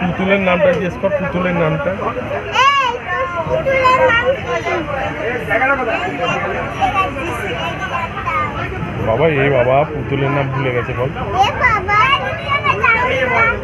পুতুলের নামটা জিজ্ঞেস কর পুতুলের নামটা? বাবা এই বাবা, পুতুলের নাম ভুলে গেছে, বল। বাবা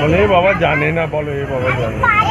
বলে বাবা জানে না বলো এ বাবা জানে না।